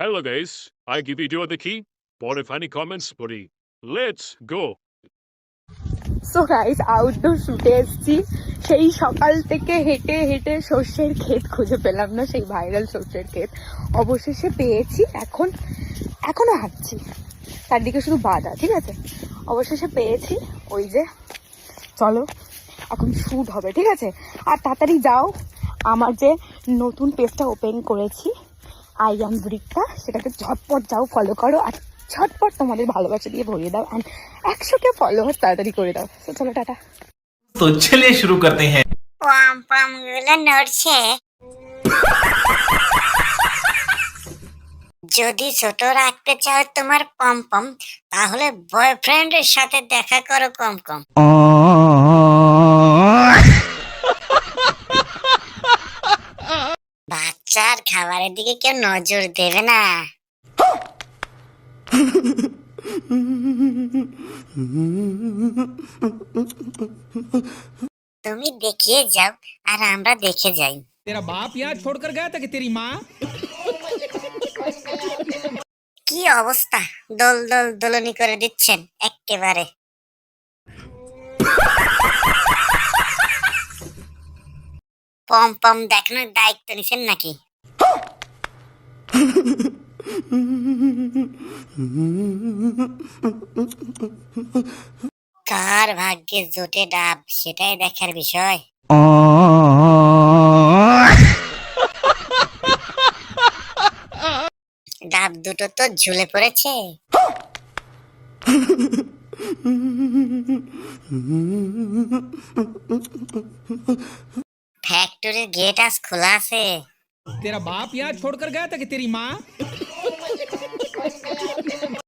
Hello guys, I give video the key. For funny comments, buddy. Let's go. So guys outdoor শুটে এসেছি সেই সকাল থেকে হেঁটে হেঁটে সর্ষের ক্ষেত খুঁজে পেলাম না সেই ভাইরাল সর্ষের ক্ষেত অবশেষে পেয়েছি এখন এখনও হাঁটছি চারদিকে শুধু বাধা ঠিক আছে অবশেষে পেয়েছি ওই যে চলো এখন শ্যুট হবে ঠিক আছে আর তাড়াতাড়ি যাও আমার যে নতুন পেজটা ওপেন করেছি আইয়ান ব্রিকটা সেটাকে ঝটপট যাও ফলো করো আর ঝটপট তোমাদের ভালোবাসা দিয়ে ভরিয়ে দাও অ্যান্ড একশোকে ফলো তাড়াতাড়ি করে দাও। তো চলো টাটা। তো ছেলে শুরু করতে হ্যাঁ। পাম পামগুলো নড়ছে। যদি ছোট রাখতে চাও তোমার পমপম তাহলে বয়ফ্রেন্ডের সাথে দেখা করো কম কম। আর খাবারের দিকে কেউ নজর দেবে না। তুমি দেখিয়ে যাও আর আমরা দেখে যাই। তেরা বাপ ইয়া ছোড় কর গায়া তাকে তেরি মা কি অবস্থা? দল দল দোলনি করে দিচ্ছেন একেবারে। পম পম দেখানোর দায়িত্ব নিছেন নাকি? কার ভাগ্যে জোটে ডাব, সেটাই দেখার বিষয়। ডাব দুটো তো ঝুলে পড়েছে। ফ্যাক্টরির গেট আজ খোলা আছে। तेरा बाप यहाँ छोड़कर गया था कि तेरी माँ?